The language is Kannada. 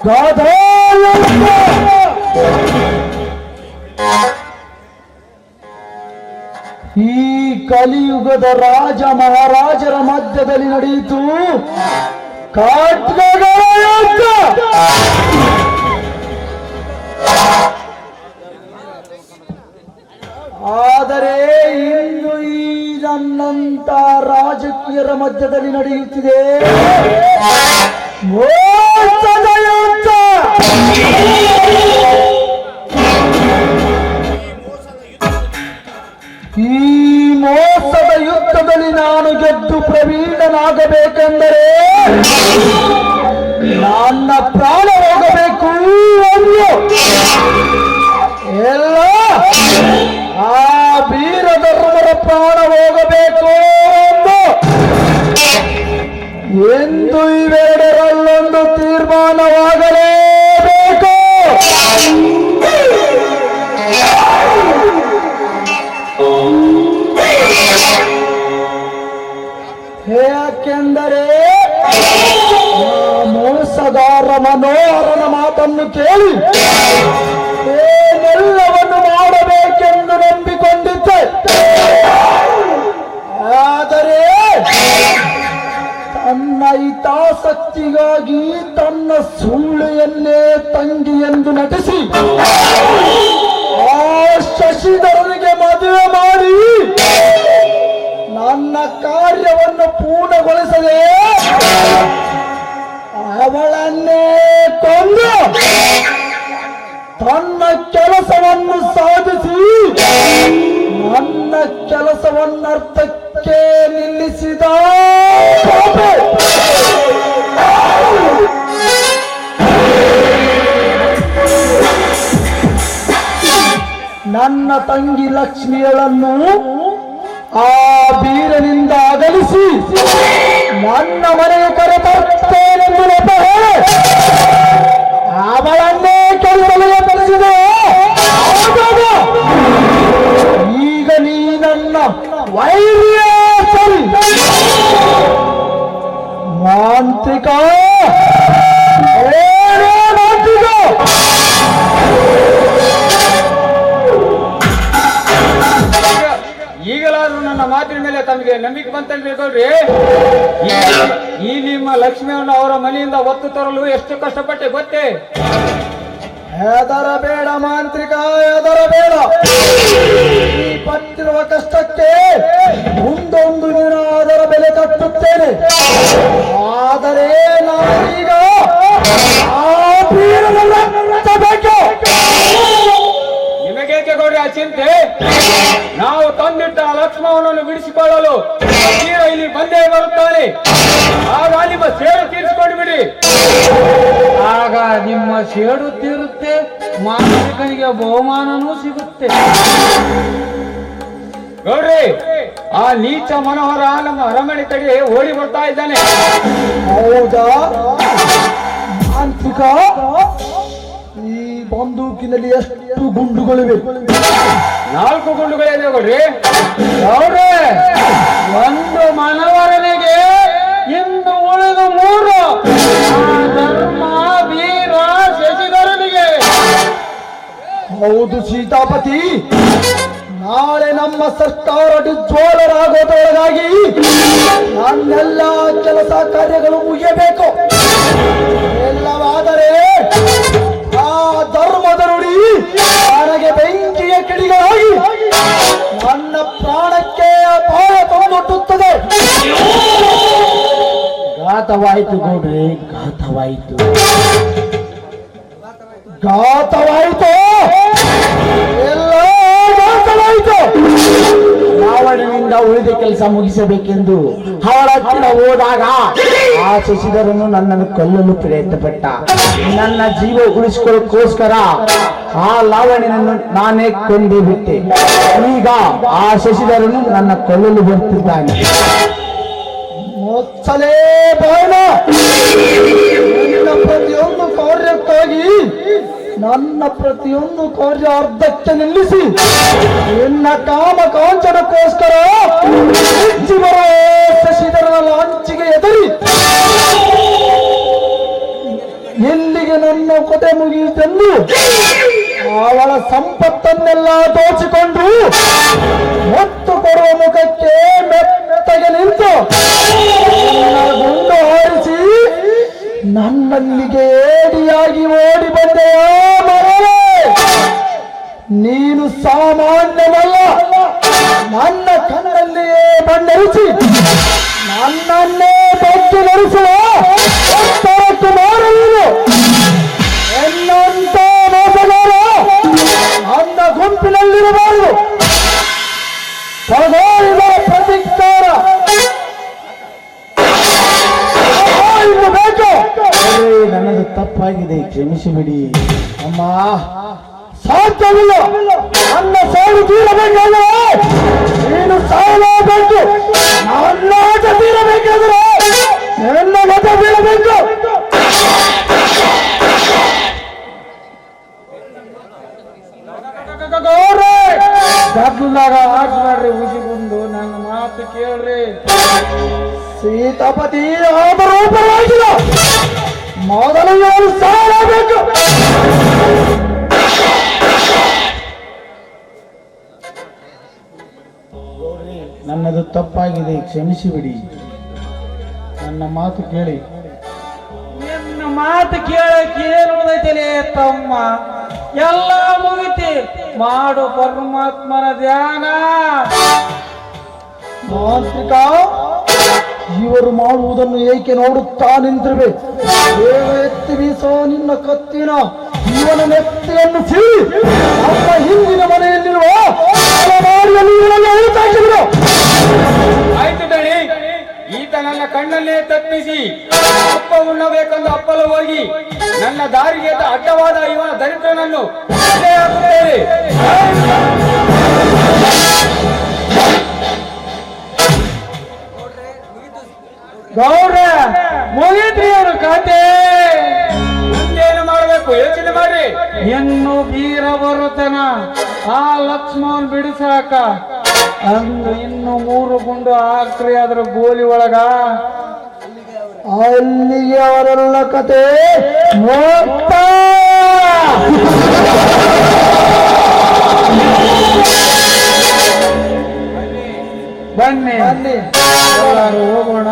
ಈ ಕಲಿಯುಗದ ರಾಜ ಮಹಾರಾಜರ ಮಧ್ಯದಲ್ಲಿ ನಡೆಯಿತು. ಆದರೆ ಇಂದು ಈ ನನ್ನಂತ ರಾಜಕೀಯರ ಮಧ್ಯದಲ್ಲಿ ನಡೆಯುತ್ತಿದೆ. ಗೆದ್ದು ಪ್ರವೀಣನಾಗಬೇಕೆಂದರೆ ನನ್ನ ಪ್ರಾಣ ಹೋಗಬೇಕು ಒಂದು ಎಲ್ಲ ಆ ವೀರ ಧರ್ಮರ ಪ್ರಾಣ ಹೋಗಬೇಕು ಎಂದು ಎಂದು ಇವೆರಡರಲ್ಲೊಂದು ತೀರ್ಮಾನವಾಗಲೇಬೇಕು ಮಾತನ್ನು ಕೇಳಿ ಏನೆಲ್ಲವನ್ನು ಮಾಡಬೇಕೆಂದು ನಂಬಿಕೊಂಡಿದ್ದೆ. ಆದರೆ ತನ್ನ ಹಿತಾಸಕ್ತಿಗಾಗಿ ತನ್ನ ಸುಳ್ಳೆಯನ್ನೇ ತಂಗಿ ಎಂದು ನಟಿಸಿ ಕೆಲಸವನ್ನರ್ಥಕ್ಕೆ ನಿಲ್ಲಿಸಿದ ನನ್ನ ತಂಗಿ ಲಕ್ಷ್ಮಿಯಳನ್ನು ಆ ಬೀರನಿಂದ ಅಗಲಿಸಿ ನನ್ನ ಮನೆಗೆ ಕರೆತರ್ತೇನೆಂದು ನೆಪ ಮಾಂತ್ರಿಕ ಮಾಂತ್ರಿಕ ಈಗಲಾದ್ರೂ ನನ್ನ ಮಾತಿನ ಮೇಲೆ ತಮಗೆ ನಂಬಿಕೆ ಬಂತಲ್ರಿ ಈ ನಿಮ್ಮ ಲಕ್ಷ್ಮಿಯನ್ನು ಅವರ ಮನೆಯಿಂದ ಒತ್ತು ತರಲು ಎಷ್ಟು ಕಷ್ಟಪಟ್ಟೆ ಗೊತ್ತೇ? ಹೆದರಬೇಡ ಮಾಂತ್ರಿಕ ಹೆದರಬೇಡ ಈ ಪಟ್ಟಿರುವ ಕಷ್ಟಕ್ಕೆ ಮುಂದೊಂದು ದಿನ ಅದರ ಬೆಲೆ ಕಟ್ಟುತ್ತೇನೆ ಆದರೆ ನಾನೀಗ ಆ ಆ ಚಿಂತೆ ನಾವು ತಂದಿಟ್ಟ ಲಕ್ಷ್ಮಣನನ್ನು ಬಿಡಿಸಿಕೊಳ್ಳಲು ಇಲ್ಲಿ ಬಂದೇ ಬರುತ್ತಾನೆ. ಆಗ ನಿಮ್ಮ ಸೇಡು ತೀರಿಸಿಕೊಂಡು ಬಿಡಿ. ಆಗ ನಿಮ್ಮ ಸೇಡು ತೀರುತ್ತೆ ಮಾನವಿಕನಿಗೆ ಬಹುಮಾನನೂ ಸಿಗುತ್ತೆ. ನೋಡ್ರಿ ಆ ನೀಚ ಮನೋಹರ ನಮ್ಮ ಅರಮನೆ ಕಡೆ ಓಡಿ ಬರ್ತಾ ಇದ್ದಾನೆ. ಹೌದಾ? ಈ ಬಂದೂಕಿನಲ್ಲಿ ಎಷ್ಟು ಗುಂಡುಗಳಿವೆ? ನಾಲ್ಕು ಗುಂಡುಗಳಿವೆ ಗೌಡ್ರಿ ನೋಡ್ರಿ ಒಂದು ಮನವರನೆಗೆ ಇಂದು ಉಳಿದ ಮೂರು. ಧರ್ಮ ವೀರ ಶಶಿಧರನಿಗೆ. ಹೌದು ಸೀತಾಪತಿ. ನಾಳೆ ನಮ್ಮ ಸರ್ಕಾರ ಡಿಜ್ವಾಲರಾಗೋದರೊಳಗಾಗಿ ನನ್ನೆಲ್ಲ ಕೆಲಸ ಕಾರ್ಯಗಳು ಮುಗಿಯಬೇಕು. ಎಲ್ಲವಾದರೆ ನನಗೆ ಬೆಂಕಿಯ ಕಿಡಿಗಳಾಗಿ ನನ್ನ ಪ್ರಾಣಕ್ಕೆ ಅಪಾಯ ತಂದೊಟ್ಟುತ್ತದೆ ಘಾತವಾಯಿತು ಗೌಡ್ರಿ ಘಾತವಾಯಿತು. ಘಾತವಾಯಿತು. ಎಲ್ಲ ರಾವಣನಿಂದ ಉಳಿದ ಕೆಲಸ ಮುಗಿಸಬೇಕೆಂದು ಅವಳ ಹತ್ತಿರ ಹೋದಾಗ ಆ ಶಶಿಧರನು ನನ್ನನ್ನು ಕೊಲ್ಲಲು ಪ್ರಯತ್ನಪಟ್ಟ. ನನ್ನ ಜೀವ ಉಳಿಸಿಕೊಳ್ಳೋಕ್ಕೋಸ್ಕರ ಆ ಲಾವಣನನ್ನು ನಾನೇ ಕೊಂದೇ ಬಿಟ್ಟೆ. ಈಗ ಆ ಶಶಿಧರನು ನನ್ನ ಕೊಲ್ಲಲು ಬರ್ತಿದ್ದಾನೆ ಮೊಚ್ಚಲೇ ಬಾಣ ನನ್ನ ಪ್ರತಿಯೊಂದು ಕಾರ್ಯ ಅರ್ಧಕ್ಕೆ ನಿಲ್ಲಿಸಿ, ನಿನ್ನ ಕಾಮ ಕಾಂಚನಕ್ಕೋಸ್ಕರ ಶಶಿಧರನ ಲಾಂಚಿಗೆ ಎದರಿ ಎಲ್ಲಿಗೆ ನನ್ನ ಕೊತೆ ಮುಗಿಯಿತೆಂದು ಅವಳ ಸಂಪತ್ತನ್ನೆಲ್ಲ ದೋಚಿಕೊಂಡು ಮತ್ತು ಕೊಡುವ ಮುಖಕ್ಕೆ ಮೆತ್ತಗೆ ನಿಂತು ಗುಂಡು ಹಾರಿಸಿ ನನ್ನಲ್ಲಿಗೆ ಏಡಿಯಾಗಿ ಓಡಿ ನೀನು ಸಾಮಾನ್ಯವಲ್ಲ. ನನ್ನ ಕಣ್ಣಲ್ಲಿಯೇ ಬಣ್ಣರಿಸಿ ನನ್ನನ್ನೇ ಬೆಚ್ಚಿ ನಡೆಸುವ ಉತ್ತರ ಕುಮಾರ ನೀನು. ಎನ್ನಂತ ಮೋಸಗಾರ ನನ್ನ ಗುಂಪಿನಲ್ಲಿರಬಾರದು. ಇದರ ಪ್ರತಿಕಾರ. ಬೇಕು? ನನಗೆ ತಪ್ಪಾಗಿದೆ, ಕ್ಷಮಿಸಿಬಿಡಿ. ಅಮ್ಮ. ಸಾಧ್ಯವಿಲ್ಲ. ನನ್ನ ಸಾವು ತೀರಬೇಕಾದ್ರೆ ನೀನು ಸಾಯಲೇಬೇಕು ನನ್ನ ಆಟ ತೀರಬೇಕಾದ್ರೆ ನನ್ನ ಮತ ಬೀಳಬೇಕು. ಮಾಡ್ರಿ ಉಸಿ ಬಂದು ನನ್ನ ಮಾತು ಕೇಳ್ರಿ. ಸೀತಾಪತಿ ಆದರೂಪವಾಗಿಲ್ಲ ಮೊದಲು ಇವನು ಸಾಯಲೇಬೇಕು ನನ್ನದು ತಪ್ಪಾಗಿದೆ ಕ್ಷಮಿಸಿಬಿಡಿ. ನನ್ನ ಮಾತು ಕೇಳಿ. ನಿನ್ನ ಮಾತು ಕೇಳಕ್ಕೆ ಏನು ಉಳಿದೈತಲೇ ತಮ್ಮ? ಎಲ್ಲ ಮುಗಿತಿ. ಮಾಡು ಪರಮಾತ್ಮನ ಧ್ಯಾನ. ಮಾಂತ್ರಿಕ ಇವರು ಮಾಡುವುದನ್ನು ಏಕೆ ನೋಡುತ್ತಾ ನಿಂತಿರುವೆ? ಎತ್ತಿ ಬೀಸೋ ನಿನ್ನ ಕತ್ತಿನ ಇವನ ನೆತ್ತಿಯನ್ನು ಸಿ ನಮ್ಮ ಹಿಂದಿನ ಮನೆಯಲ್ಲಿರುವ ಅಲಮಾರಿಯಲ್ಲಿ ನನ್ನ ಕಣ್ಣನ್ನೇ ತಪ್ಪಿಸಿ. ಅಪ್ಪ ಉಣ್ಣಬೇಕೆಂದು ಅಪ್ಪಲು ಹೋಗಿ. ನನ್ನ ದಾರಿಗೆ ಅಡ್ಡವಾದ ಇವನ ದರಿದ್ರನನ್ನು ಗೌರ ಮುಗಿದ್ರಿ ಅವರು ಖಾತೆ. ಮಾಡಬೇಕು? ಯೋಚನೆ ಮಾಡ್ರಿ. ಬೀರ ಬರುತ್ತನ ಆ ಲಕ್ಷ್ಮಣ್ ಬಿಡಿಸಾಕ ಅಂದ್ರೆ ಇನ್ನು ಮೂರು ಗುಂಡು ಹಾಕ್ರಿ ಅದ್ರ ಗೋಲಿ ಒಳಗ. ಅಲ್ಲಿಗೆ ಅವರೆಲ್ಲ ಕತೆ ಬನ್ನಿ. ಅಲ್ಲಿ ಹೋಗೋಣ?